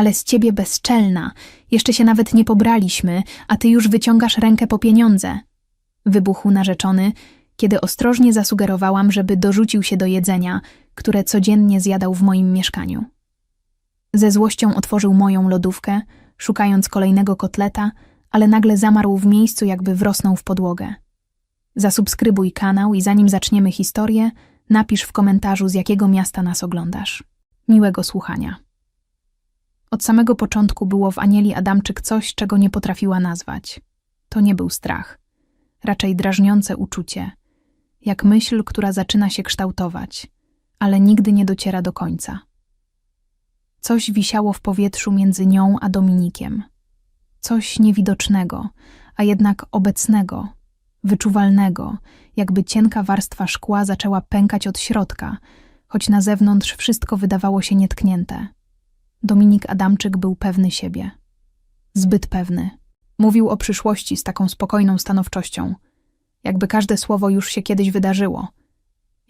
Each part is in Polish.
Ale z ciebie bezczelna. Jeszcze się nawet nie pobraliśmy, a ty już wyciągasz rękę po pieniądze. Wybuchł narzeczony, kiedy ostrożnie zasugerowałam, żeby dorzucił się do jedzenia, które codziennie zjadał w moim mieszkaniu. Ze złością otworzył moją lodówkę, szukając kolejnego kotleta, ale nagle zamarł w miejscu, jakby wrosnął w podłogę. Zasubskrybuj kanał i zanim zaczniemy historię, napisz w komentarzu, z jakiego miasta nas oglądasz. Miłego słuchania. Od samego początku było w Anieli Adamczyk coś, czego nie potrafiła nazwać. To nie był strach, raczej drażniące uczucie, jak myśl, która zaczyna się kształtować, ale nigdy nie dociera do końca. Coś wisiało w powietrzu między nią a Dominikiem. Coś niewidocznego, a jednak obecnego, wyczuwalnego, jakby cienka warstwa szkła zaczęła pękać od środka, choć na zewnątrz wszystko wydawało się nietknięte. Dominik Adamczyk był pewny siebie. Zbyt pewny. Mówił o przyszłości z taką spokojną stanowczością, jakby każde słowo już się kiedyś wydarzyło,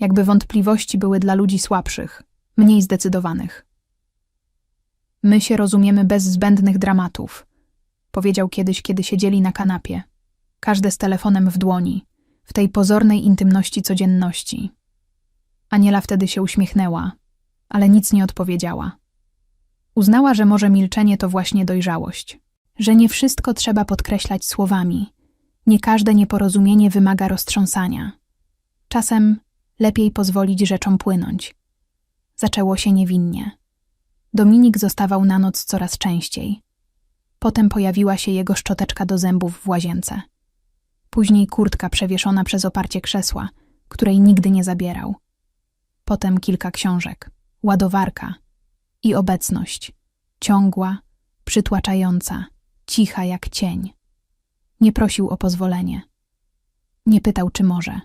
jakby wątpliwości były dla ludzi słabszych, mniej zdecydowanych. My się rozumiemy bez zbędnych dramatów, powiedział kiedyś, kiedy siedzieli na kanapie, każde z telefonem w dłoni, w tej pozornej intymności codzienności. Aniela wtedy się uśmiechnęła, ale nic nie odpowiedziała. Uznała, że może milczenie to właśnie dojrzałość, że nie wszystko trzeba podkreślać słowami, nie każde nieporozumienie wymaga roztrząsania. Czasem lepiej pozwolić rzeczom płynąć. Zaczęło się niewinnie. Dominik zostawał na noc coraz częściej. Potem pojawiła się jego szczoteczka do zębów w łazience. Później kurtka przewieszona przez oparcie krzesła, której nigdy nie zabierał. Potem kilka książek, ładowarka i obecność, ciągła, przytłaczająca, cicha jak cień. Nie prosił o pozwolenie. Nie pytał, czy może.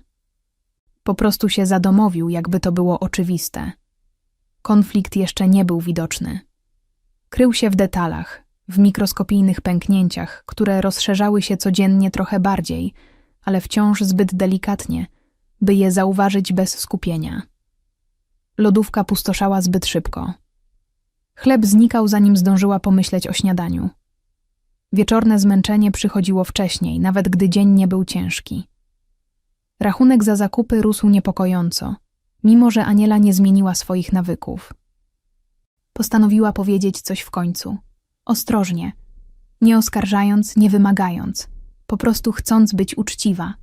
Po prostu się zadomowił, jakby to było oczywiste. Konflikt jeszcze nie był widoczny. Krył się w detalach, w mikroskopijnych pęknięciach, które rozszerzały się codziennie trochę bardziej, ale wciąż zbyt delikatnie, by je zauważyć bez skupienia. Lodówka pustoszała zbyt szybko. Chleb znikał, zanim zdążyła pomyśleć o śniadaniu. Wieczorne zmęczenie przychodziło wcześniej, nawet gdy dzień nie był ciężki. Rachunek za zakupy rósł niepokojąco, mimo że Aniela nie zmieniła swoich nawyków. Postanowiła powiedzieć coś w końcu. Ostrożnie, nie oskarżając, nie wymagając, po prostu chcąc być uczciwa.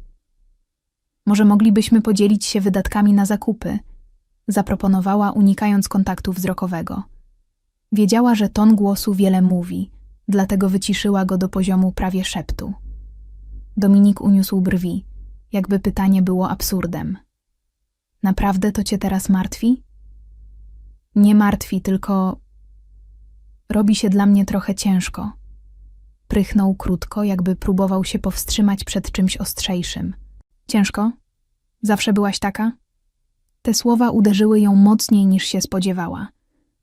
Może moglibyśmy podzielić się wydatkami na zakupy, zaproponowała, unikając kontaktu wzrokowego. Wiedziała, że ton głosu wiele mówi, dlatego wyciszyła go do poziomu prawie szeptu. Dominik uniósł brwi, jakby pytanie było absurdem. Naprawdę to cię teraz martwi? Nie martwi, tylko robi się dla mnie trochę ciężko. Prychnął krótko, jakby próbował się powstrzymać przed czymś ostrzejszym. Ciężko? Zawsze byłaś taka? Te słowa uderzyły ją mocniej niż się spodziewała.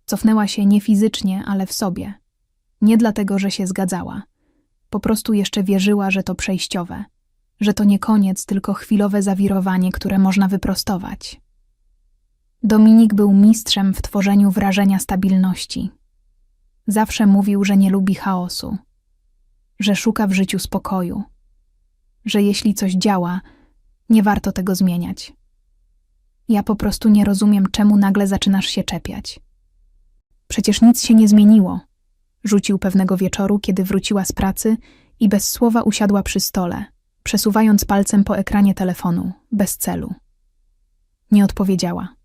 Cofnęła się nie fizycznie, ale w sobie. Nie dlatego, że się zgadzała. Po prostu jeszcze wierzyła, że to przejściowe, że to nie koniec, tylko chwilowe zawirowanie, które można wyprostować. Dominik był mistrzem w tworzeniu wrażenia stabilności. Zawsze mówił, że nie lubi chaosu, że szuka w życiu spokoju, że jeśli coś działa, nie warto tego zmieniać. Ja po prostu nie rozumiem, czemu nagle zaczynasz się czepiać. Przecież nic się nie zmieniło. Rzucił pewnego wieczoru, kiedy wróciła z pracy i bez słowa usiadła przy stole, przesuwając palcem po ekranie telefonu, bez celu. Nie odpowiedziała.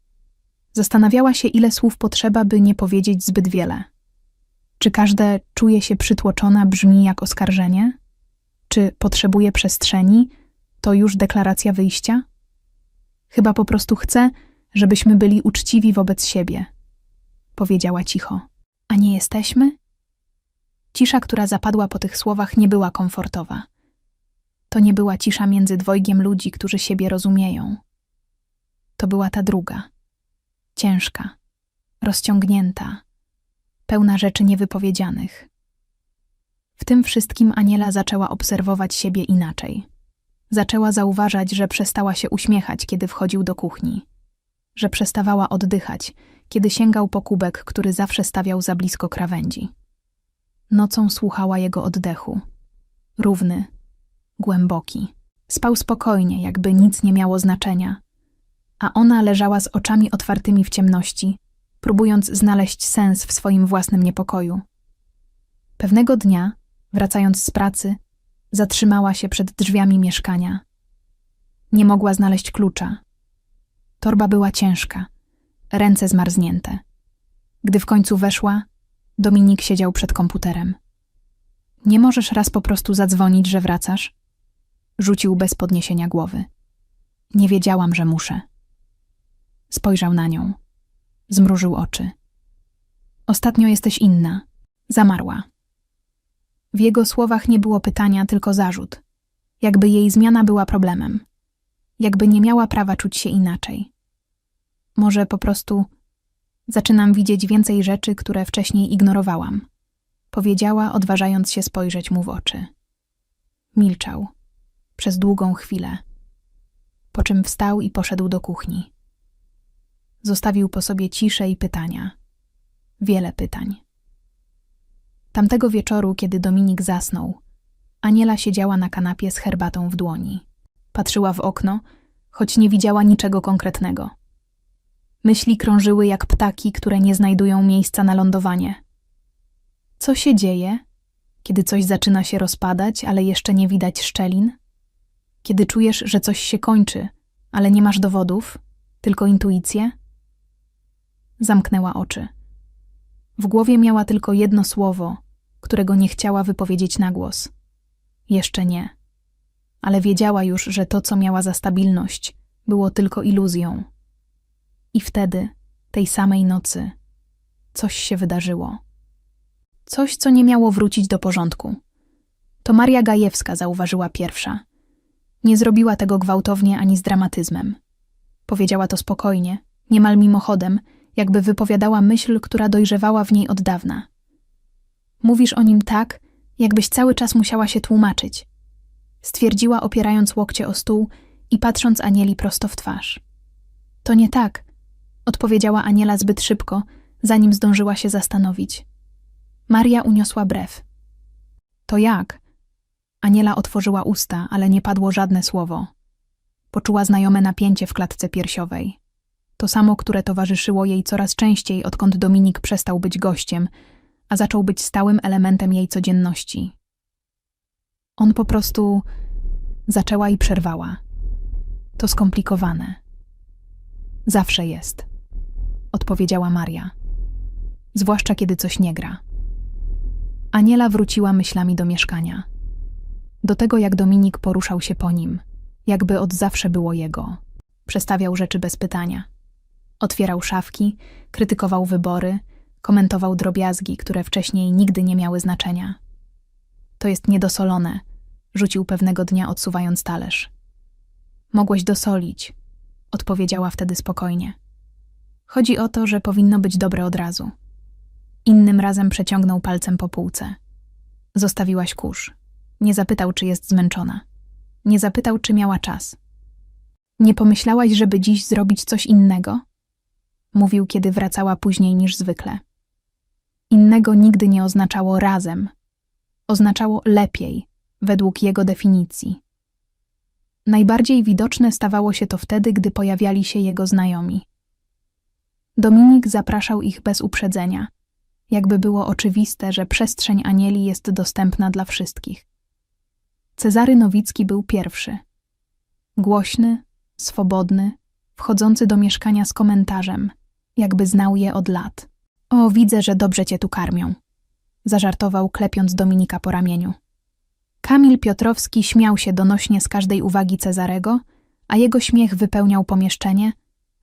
Zastanawiała się, ile słów potrzeba, by nie powiedzieć zbyt wiele. Czy każde czuje się przytłoczona brzmi jak oskarżenie? Czy potrzebuje przestrzeni? To już deklaracja wyjścia? Chyba po prostu chce, żebyśmy byli uczciwi wobec siebie. Powiedziała cicho. A nie jesteśmy? Cisza, która zapadła po tych słowach, nie była komfortowa. To nie była cisza między dwojgiem ludzi, którzy siebie rozumieją. To była ta druga. Ciężka, rozciągnięta, pełna rzeczy niewypowiedzianych. W tym wszystkim Aniela zaczęła obserwować siebie inaczej. Zaczęła zauważać, że przestała się uśmiechać, kiedy wchodził do kuchni, że przestawała oddychać, kiedy sięgał po kubek, który zawsze stawiał za blisko krawędzi. Nocą słuchała jego oddechu. Równy, głęboki. Spał spokojnie, jakby nic nie miało znaczenia. A ona leżała z oczami otwartymi w ciemności, próbując znaleźć sens w swoim własnym niepokoju. Pewnego dnia, wracając z pracy, zatrzymała się przed drzwiami mieszkania. Nie mogła znaleźć klucza. Torba była ciężka, ręce zmarznięte. Gdy w końcu weszła, Dominik siedział przed komputerem. Nie możesz raz po prostu zadzwonić, że wracasz? Rzucił bez podniesienia głowy. Nie wiedziałam, że muszę. Spojrzał na nią. Zmrużył oczy. Ostatnio jesteś inna. Zamarła. W jego słowach nie było pytania, tylko zarzut. Jakby jej zmiana była problemem. Jakby nie miała prawa czuć się inaczej. Może po prostu zaczynam widzieć więcej rzeczy, które wcześniej ignorowałam. Powiedziała, odważając się spojrzeć mu w oczy. Milczał. Przez długą chwilę. Po czym wstał i poszedł do kuchni. Zostawił po sobie ciszę i pytania. Wiele pytań. Tamtego wieczoru, kiedy Dominik zasnął, Aniela siedziała na kanapie z herbatą w dłoni. Patrzyła w okno, choć nie widziała niczego konkretnego. Myśli krążyły jak ptaki, które nie znajdują miejsca na lądowanie. Co się dzieje, kiedy coś zaczyna się rozpadać, ale jeszcze nie widać szczelin? Kiedy czujesz, że coś się kończy, ale nie masz dowodów, tylko intuicję? Zamknęła oczy. W głowie miała tylko jedno słowo, którego nie chciała wypowiedzieć na głos. Jeszcze nie. Ale wiedziała już, że to, co miała za stabilność, było tylko iluzją. I wtedy, tej samej nocy, coś się wydarzyło. Coś, co nie miało wrócić do porządku. To Maria Gajewska zauważyła pierwsza. Nie zrobiła tego gwałtownie ani z dramatyzmem. Powiedziała to spokojnie, niemal mimochodem, jakby wypowiadała myśl, która dojrzewała w niej od dawna. Mówisz o nim tak, jakbyś cały czas musiała się tłumaczyć. Stwierdziła, opierając łokcie o stół i patrząc Anieli prosto w twarz. To nie tak, odpowiedziała Aniela zbyt szybko, zanim zdążyła się zastanowić. Maria uniosła brew. To jak? Aniela otworzyła usta, ale nie padło żadne słowo. Poczuła znajome napięcie w klatce piersiowej. To samo, które towarzyszyło jej coraz częściej, odkąd Dominik przestał być gościem, a zaczął być stałym elementem jej codzienności. On po prostu zaczęła i przerwała. To skomplikowane. Zawsze jest, odpowiedziała Maria. Zwłaszcza kiedy coś nie gra. Aniela wróciła myślami do mieszkania. Do tego, jak Dominik poruszał się po nim, jakby od zawsze było jego. Przestawiał rzeczy bez pytania. Otwierał szafki, krytykował wybory, komentował drobiazgi, które wcześniej nigdy nie miały znaczenia. To jest niedosolone, rzucił pewnego dnia, odsuwając talerz. Mogłeś dosolić, odpowiedziała wtedy spokojnie. Chodzi o to, że powinno być dobre od razu. Innym razem przeciągnął palcem po półce. Zostawiłaś kurz. Nie zapytał, czy jest zmęczona. Nie zapytał, czy miała czas. Nie pomyślałaś, żeby dziś zrobić coś innego? Mówił, kiedy wracała później niż zwykle. Innego nigdy nie oznaczało razem. Oznaczało lepiej, według jego definicji. Najbardziej widoczne stawało się to wtedy, gdy pojawiali się jego znajomi. Dominik zapraszał ich bez uprzedzenia, jakby było oczywiste, że przestrzeń anieli jest dostępna dla wszystkich. Cezary Nowicki był pierwszy. Głośny, swobodny, wchodzący do mieszkania z komentarzem, jakby znał je od lat. O, widzę, że dobrze cię tu karmią. Zażartował, klepiąc Dominika po ramieniu. Kamil Piotrowski śmiał się donośnie z każdej uwagi Cezarego, a jego śmiech wypełniał pomieszczenie,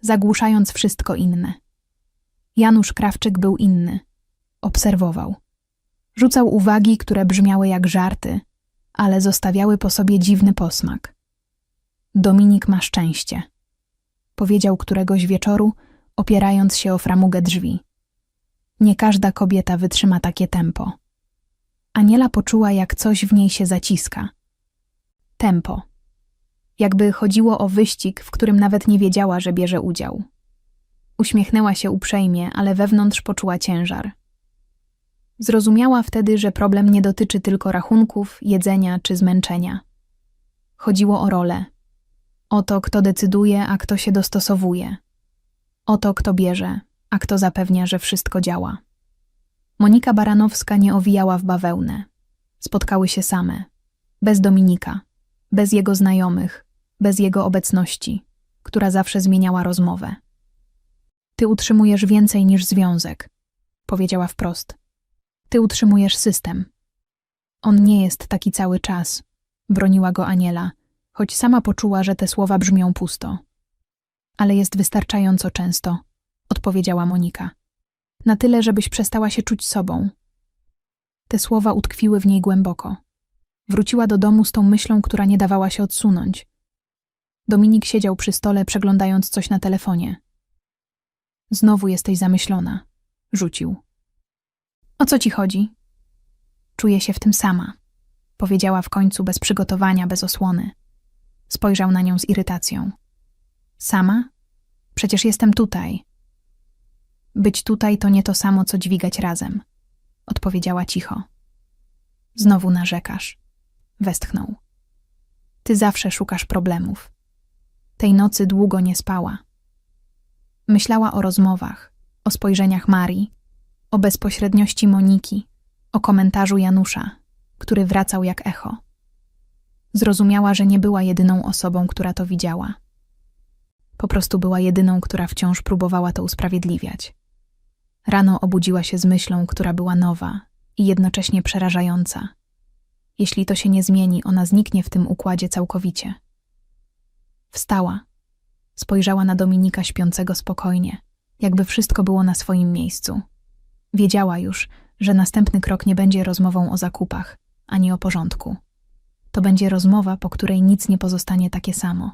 zagłuszając wszystko inne. Janusz Krawczyk był inny. Obserwował. Rzucał uwagi, które brzmiały jak żarty, ale zostawiały po sobie dziwny posmak. Dominik ma szczęście. Powiedział któregoś wieczoru, opierając się o framugę drzwi. Nie każda kobieta wytrzyma takie tempo. Aniela poczuła, jak coś w niej się zaciska. Tempo. Jakby chodziło o wyścig, w którym nawet nie wiedziała, że bierze udział. Uśmiechnęła się uprzejmie, ale wewnątrz poczuła ciężar. Zrozumiała wtedy, że problem nie dotyczy tylko rachunków, jedzenia czy zmęczenia. Chodziło o rolę. O to, kto decyduje, a kto się dostosowuje. O to, kto bierze, a kto zapewnia, że wszystko działa. Monika Baranowska nie owijała w bawełnę. Spotkały się same. Bez Dominika, bez jego znajomych, bez jego obecności, która zawsze zmieniała rozmowę. Ty utrzymujesz więcej niż związek, powiedziała wprost. Ty utrzymujesz system. On nie jest taki cały czas, broniła go Aniela, choć sama poczuła, że te słowa brzmią pusto. Ale jest wystarczająco często, odpowiedziała Monika. Na tyle, żebyś przestała się czuć sobą. Te słowa utkwiły w niej głęboko. Wróciła do domu z tą myślą, która nie dawała się odsunąć. Dominik siedział przy stole, przeglądając coś na telefonie. Znowu jesteś zamyślona, rzucił. O co ci chodzi? Czuję się w tym sama, powiedziała w końcu bez przygotowania, bez osłony. Spojrzał na nią z irytacją. Sama? Przecież jestem tutaj. Być tutaj to nie to samo, co dźwigać razem, odpowiedziała cicho. Znowu narzekasz. Westchnął. Ty zawsze szukasz problemów. Tej nocy długo nie spała. Myślała o rozmowach, o spojrzeniach Marii, o bezpośredniości Moniki, o komentarzu Janusza, który wracał jak echo. Zrozumiała, że nie była jedyną osobą, która to widziała. Po prostu była jedyną, która wciąż próbowała to usprawiedliwiać. Rano obudziła się z myślą, która była nowa i jednocześnie przerażająca. Jeśli to się nie zmieni, ona zniknie w tym układzie całkowicie. Wstała. Spojrzała na Dominika śpiącego spokojnie, jakby wszystko było na swoim miejscu. Wiedziała już, że następny krok nie będzie rozmową o zakupach, ani o porządku. To będzie rozmowa, po której nic nie pozostanie takie samo.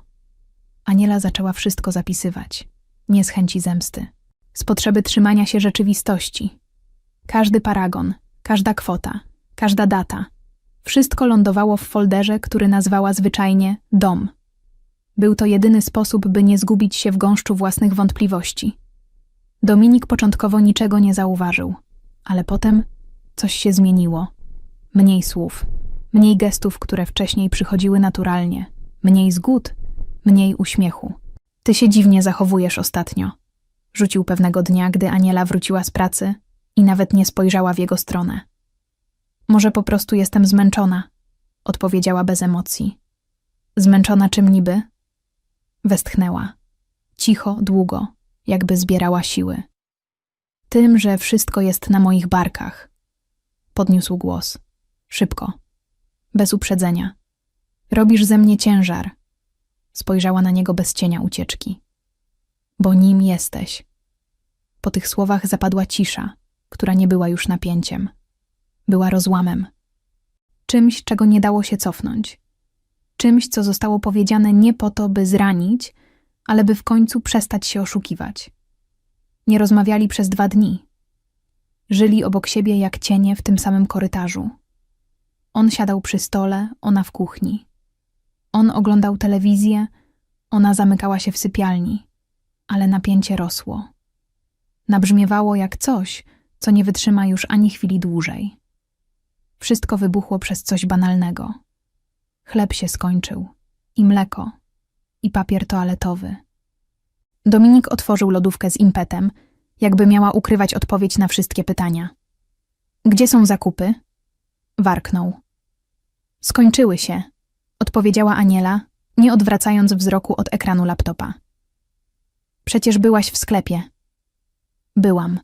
Aniela zaczęła wszystko zapisywać, nie z chęci zemsty, z potrzeby trzymania się rzeczywistości. Każdy paragon, każda kwota, każda data, wszystko lądowało w folderze, który nazwała zwyczajnie dom. Był to jedyny sposób, by nie zgubić się w gąszczu własnych wątpliwości. Dominik początkowo niczego nie zauważył, ale potem coś się zmieniło. Mniej słów, mniej gestów, które wcześniej przychodziły naturalnie, mniej zgód, mniej uśmiechu. Ty się dziwnie zachowujesz ostatnio. Rzucił pewnego dnia, gdy Aniela wróciła z pracy i nawet nie spojrzała w jego stronę. Może po prostu jestem zmęczona, odpowiedziała bez emocji. Zmęczona czym niby? Westchnęła. Cicho, długo, jakby zbierała siły. Tym, że wszystko jest na moich barkach. Podniósł głos. Szybko. Bez uprzedzenia. Robisz ze mnie ciężar. Spojrzała na niego bez cienia ucieczki. Bo nim jesteś. Po tych słowach zapadła cisza, która nie była już napięciem. Była rozłamem. Czymś, czego nie dało się cofnąć. Czymś, co zostało powiedziane nie po to, by zranić, ale by w końcu przestać się oszukiwać. Nie rozmawiali przez dwa dni. Żyli obok siebie jak cienie w tym samym korytarzu. On siadał przy stole, ona w kuchni. On oglądał telewizję, ona zamykała się w sypialni, ale napięcie rosło. Nabrzmiewało jak coś, co nie wytrzyma już ani chwili dłużej. Wszystko wybuchło przez coś banalnego. Chleb się skończył, i mleko, i papier toaletowy. Dominik otworzył lodówkę z impetem, jakby miała ukrywać odpowiedź na wszystkie pytania. Gdzie są zakupy? Warknął. Skończyły się, odpowiedziała Aniela, nie odwracając wzroku od ekranu laptopa. Przecież byłaś w sklepie. Byłam,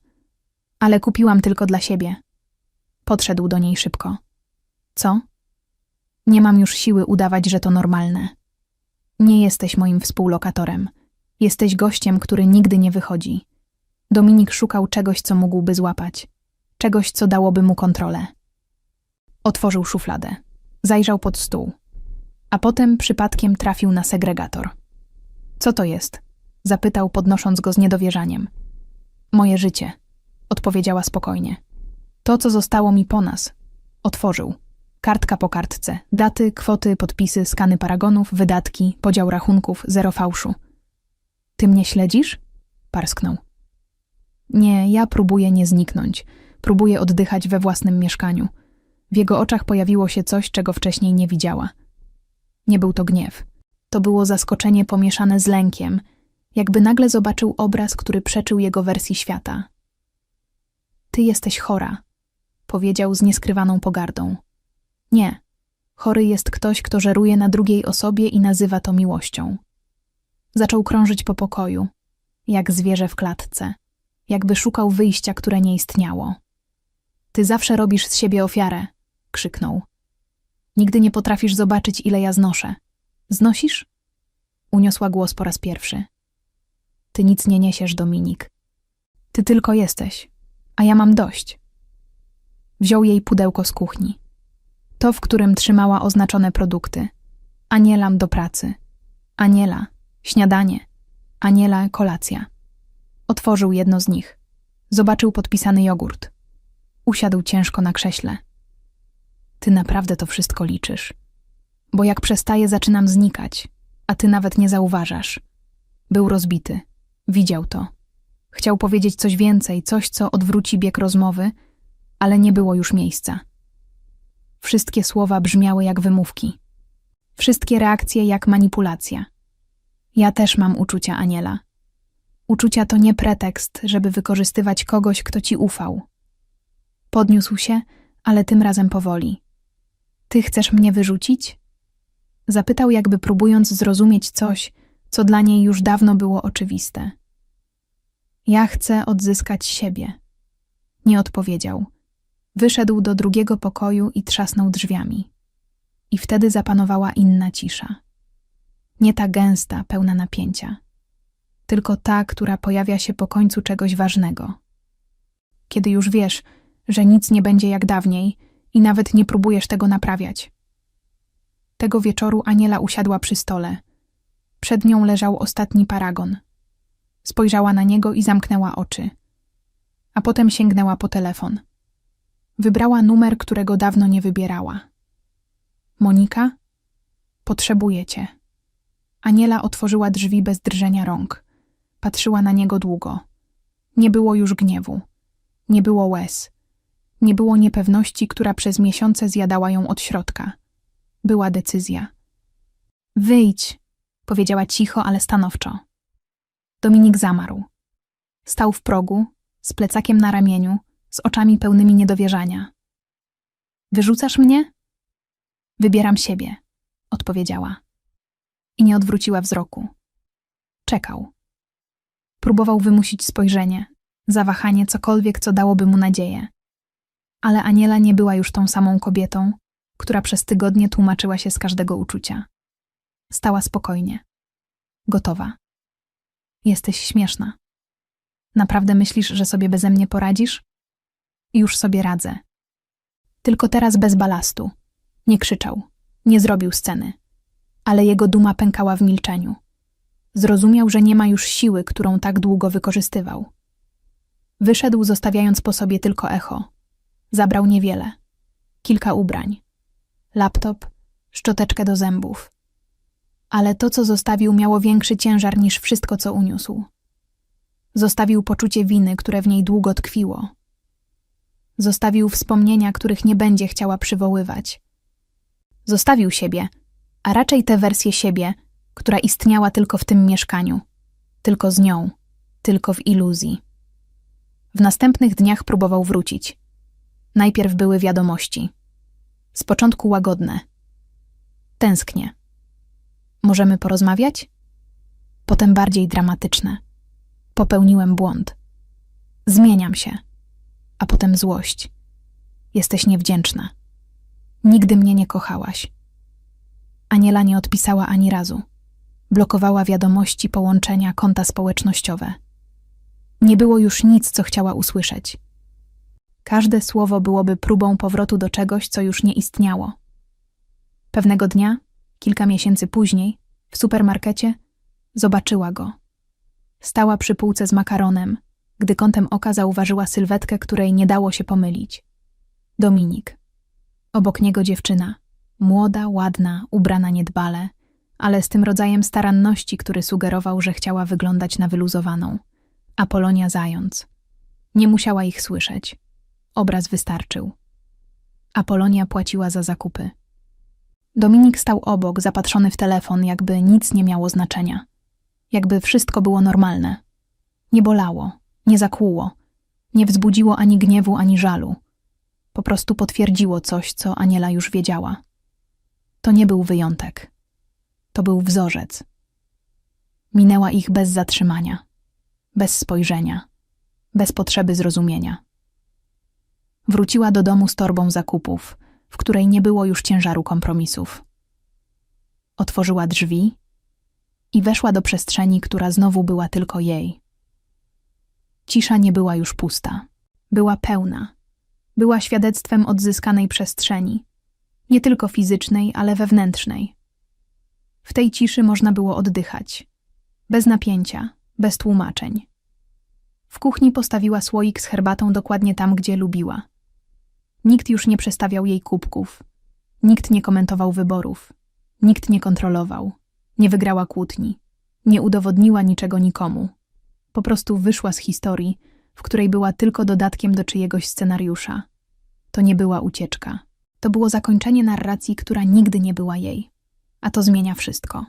ale kupiłam tylko dla siebie. Podszedł do niej szybko. Co? Nie mam już siły udawać, że to normalne. Nie jesteś moim współlokatorem. Jesteś gościem, który nigdy nie wychodzi. Dominik szukał czegoś, co mógłby złapać. Czegoś, co dałoby mu kontrolę. Otworzył szufladę. Zajrzał pod stół. A potem przypadkiem trafił na segregator. Co to jest? Zapytał, podnosząc go z niedowierzaniem. Moje życie, odpowiedziała spokojnie. To, co zostało mi po nas. Otworzył. Kartka po kartce. Daty, kwoty, podpisy, skany paragonów, wydatki, podział rachunków, zero fałszu. Ty mnie śledzisz? Parsknął. Nie, ja próbuję nie zniknąć. Próbuje oddychać we własnym mieszkaniu. W jego oczach pojawiło się coś, czego wcześniej nie widziała. Nie był to gniew. To było zaskoczenie pomieszane z lękiem, jakby nagle zobaczył obraz, który przeczył jego wersji świata. Ty jesteś chora, powiedział z nieskrywaną pogardą. Nie. Chory jest ktoś, kto żeruje na drugiej osobie i nazywa to miłością. Zaczął krążyć po pokoju, jak zwierzę w klatce, jakby szukał wyjścia, które nie istniało. Ty zawsze robisz z siebie ofiarę, krzyknął. Nigdy nie potrafisz zobaczyć, ile ja znoszę. Znosisz? Uniosła głos po raz pierwszy. Ty nic nie niesiesz, Dominik. Ty tylko jesteś, a ja mam dość. Wziął jej pudełko z kuchni. To, w którym trzymała oznaczone produkty. Anielam do pracy. Aniela, śniadanie. Aniela, kolacja. Otworzył jedno z nich. Zobaczył podpisany jogurt. Usiadł ciężko na krześle. Ty naprawdę to wszystko liczysz. Bo jak przestaje, zaczynam znikać, a ty nawet nie zauważasz. Był rozbity. Widział to. Chciał powiedzieć coś więcej, coś, co odwróci bieg rozmowy, ale nie było już miejsca. Wszystkie słowa brzmiały jak wymówki. Wszystkie reakcje jak manipulacja. Ja też mam uczucia Aniela. Uczucia to nie pretekst, żeby wykorzystywać kogoś, kto ci ufał. Podniósł się, ale tym razem powoli. Ty chcesz mnie wyrzucić? Zapytał, jakby próbując zrozumieć coś, co dla niej już dawno było oczywiste. Ja chcę odzyskać siebie. Nie odpowiedział. Wyszedł do drugiego pokoju i trzasnął drzwiami. I wtedy zapanowała inna cisza. Nie ta gęsta, pełna napięcia, tylko ta, która pojawia się po końcu czegoś ważnego. Kiedy już wiesz, że nic nie będzie jak dawniej i nawet nie próbujesz tego naprawiać. Tego wieczoru Aniela usiadła przy stole. Przed nią leżał ostatni paragon. Spojrzała na niego i zamknęła oczy. A potem sięgnęła po telefon. Wybrała numer, którego dawno nie wybierała. Monika? Potrzebuję cię. Aniela otworzyła drzwi bez drżenia rąk. Patrzyła na niego długo. Nie było już gniewu. Nie było łez. Nie było niepewności, która przez miesiące zjadała ją od środka. Była decyzja. Wyjdź, powiedziała cicho, ale stanowczo. Dominik zamarł. Stał w progu, z plecakiem na ramieniu, z oczami pełnymi niedowierzania. Wyrzucasz mnie? Wybieram siebie, odpowiedziała. I nie odwróciła wzroku. Czekał. Próbował wymusić spojrzenie, zawahanie, cokolwiek, co dałoby mu nadzieję. Ale Aniela nie była już tą samą kobietą, która przez tygodnie tłumaczyła się z każdego uczucia. Stała spokojnie. Gotowa. Jesteś śmieszna. Naprawdę myślisz, że sobie beze mnie poradzisz? Już sobie radzę. Tylko teraz bez balastu. Nie krzyczał, nie zrobił sceny. Ale jego duma pękała w milczeniu. Zrozumiał, że nie ma już siły, którą tak długo wykorzystywał. Wyszedł, zostawiając po sobie tylko echo. Zabrał niewiele. Kilka ubrań. Laptop, szczoteczkę do zębów. Ale to, co zostawił, miało większy ciężar niż wszystko, co uniósł. Zostawił poczucie winy, które w niej długo tkwiło. Zostawił wspomnienia, których nie będzie chciała przywoływać. Zostawił siebie, a raczej tę wersję siebie, która istniała tylko w tym mieszkaniu, tylko z nią, tylko w iluzji. W następnych dniach próbował wrócić. Najpierw były wiadomości. Z początku łagodne. Tęsknię. Możemy porozmawiać? Potem bardziej dramatyczne. Popełniłem błąd. Zmieniam się. A potem złość. Jesteś niewdzięczna. Nigdy mnie nie kochałaś. Aniela nie odpisała ani razu. Blokowała wiadomości, połączenia, konta społecznościowe. Nie było już nic, co chciała usłyszeć. Każde słowo byłoby próbą powrotu do czegoś, co już nie istniało. Pewnego dnia, kilka miesięcy później, w supermarkecie, zobaczyła go. Stała przy półce z makaronem, gdy kątem oka zauważyła sylwetkę, której nie dało się pomylić. Dominik. Obok niego dziewczyna. Młoda, ładna, ubrana niedbale, ale z tym rodzajem staranności, który sugerował, że chciała wyglądać na wyluzowaną. Apolonia Zając. Nie musiała ich słyszeć. Obraz wystarczył. Apolonia płaciła za zakupy. Dominik stał obok, zapatrzony w telefon, jakby nic nie miało znaczenia. Jakby wszystko było normalne. Nie bolało, nie zakłuło, nie wzbudziło ani gniewu, ani żalu. Po prostu potwierdziło coś, co Aniela już wiedziała. To nie był wyjątek. To był wzorzec. Minęła ich bez zatrzymania, bez spojrzenia, bez potrzeby zrozumienia. Wróciła do domu z torbą zakupów, w której nie było już ciężaru kompromisów. Otworzyła drzwi i weszła do przestrzeni, która znowu była tylko jej. Cisza nie była już pusta, była pełna. Była świadectwem odzyskanej przestrzeni, nie tylko fizycznej, ale wewnętrznej. W tej ciszy można było oddychać, bez napięcia, bez tłumaczeń. W kuchni postawiła słoik z herbatą dokładnie tam, gdzie lubiła. Nikt już nie przestawiał jej kubków, nikt nie komentował wyborów, nikt nie kontrolował, nie wygrała kłótni, nie udowodniła niczego nikomu. Po prostu wyszła z historii, w której była tylko dodatkiem do czyjegoś scenariusza. To nie była ucieczka. To było zakończenie narracji, która nigdy nie była jej. A to zmienia wszystko.